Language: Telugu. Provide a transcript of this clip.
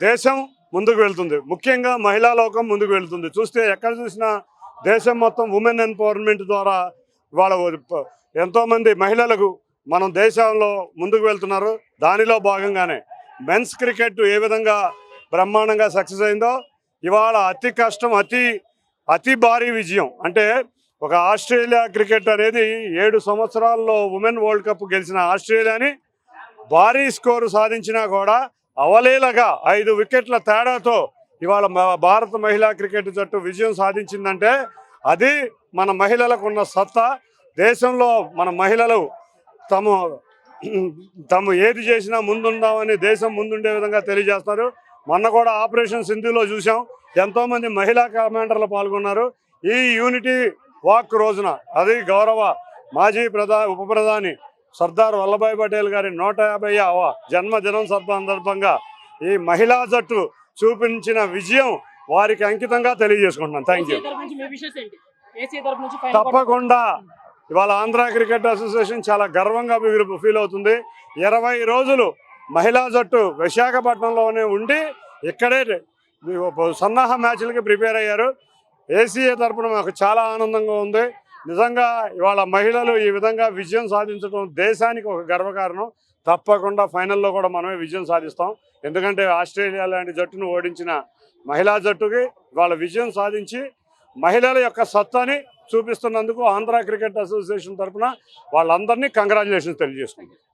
దేశం ముందుకు వెళ్తుంది. ముఖ్యంగా మహిళా లోకం ముందుకు వెళ్తుంది. చూస్తే ఎక్కడ చూసినా దేశం మొత్తం ఉమెన్ ఎంపవర్మెంట్ ద్వారా ఇవాళ ఎంతోమంది మహిళలకు మనం దేశంలో ముందుకు వెళ్తున్నారు. దానిలో భాగంగానే మెన్స్ క్రికెట్ ఏ విధంగా బ్రహ్మాండంగా సక్సెస్ అయిందో ఇవాళ అతి కష్టం అతి అతి భారీ విజయం. అంటే ఒక ఆస్ట్రేలియా క్రికెట్ అనేది ఏడు సంవత్సరాల్లో ఉమెన్ వరల్డ్ కప్ గెలిచిన ఆస్ట్రేలియాని భారీ స్కోరు సాధించినా కూడా అవలేలగా ఐదు వికెట్ల తేడాతో ఇవాళ భారత మహిళా క్రికెట్ జట్టు విజయం సాధించిందంటే అది మన మహిళలకు ఉన్న సత్తా. దేశంలో మన మహిళలు తమ తాము ఏది చేసినా ముందుందామని దేశం ముందుండే విధంగా తెలియజేస్తున్నారు. మొన్న కూడా ఆపరేషన్ సింధులో చూసాం ఎంతోమంది మహిళా కమాండర్లు పాల్గొన్నారు. ఈ యూనిటీ వాక్ రోజున అది గౌరవ మాజీ ప్రధా ఉప ప్రధాని సర్దార్ వల్లభాయ్ పటేల్ గారి నూట యాభై జన్మదినం సందర్భంగా ఈ మహిళా జట్టు చూపించిన విజయం వారికి అంకితంగా తెలియజేసుకుంటున్నాను. థ్యాంక్ యూ తప్పకుండా ఇవాళ ఆంధ్ర క్రికెట్ అసోసియేషన్ చాలా గర్వంగా ఫీల్ అవుతుంది. ఇరవై రోజులు మహిళా జట్టు విశాఖపట్నంలోనే ఉండి ఇక్కడే సన్నాహ మ్యాచ్లకి ప్రిపేర్ అయ్యారు. ఏసీఏ తరపున మాకు చాలా ఆనందంగా ఉంది. నిజంగా ఇవాళ మహిళలు ఈ విధంగా విజయం సాధించడం దేశానికి ఒక గర్వకారణం తప్పకుండా ఫైనల్లో కూడా మనమే విజయం సాధిస్తాం. ఎందుకంటే ఆస్ట్రేలియా లాంటి జట్టును ఓడించిన మహిళా జట్టుకి ఇవాళ విజయం సాధించి మహిళల యొక్క సత్తాని చూపిస్తున్నందుకు ఆంధ్ర క్రికెట్ అసోసియేషన్ తరఫున వాళ్ళందరినీ కంగ్రాచులేషన్స్ తెలియజేసుకుంది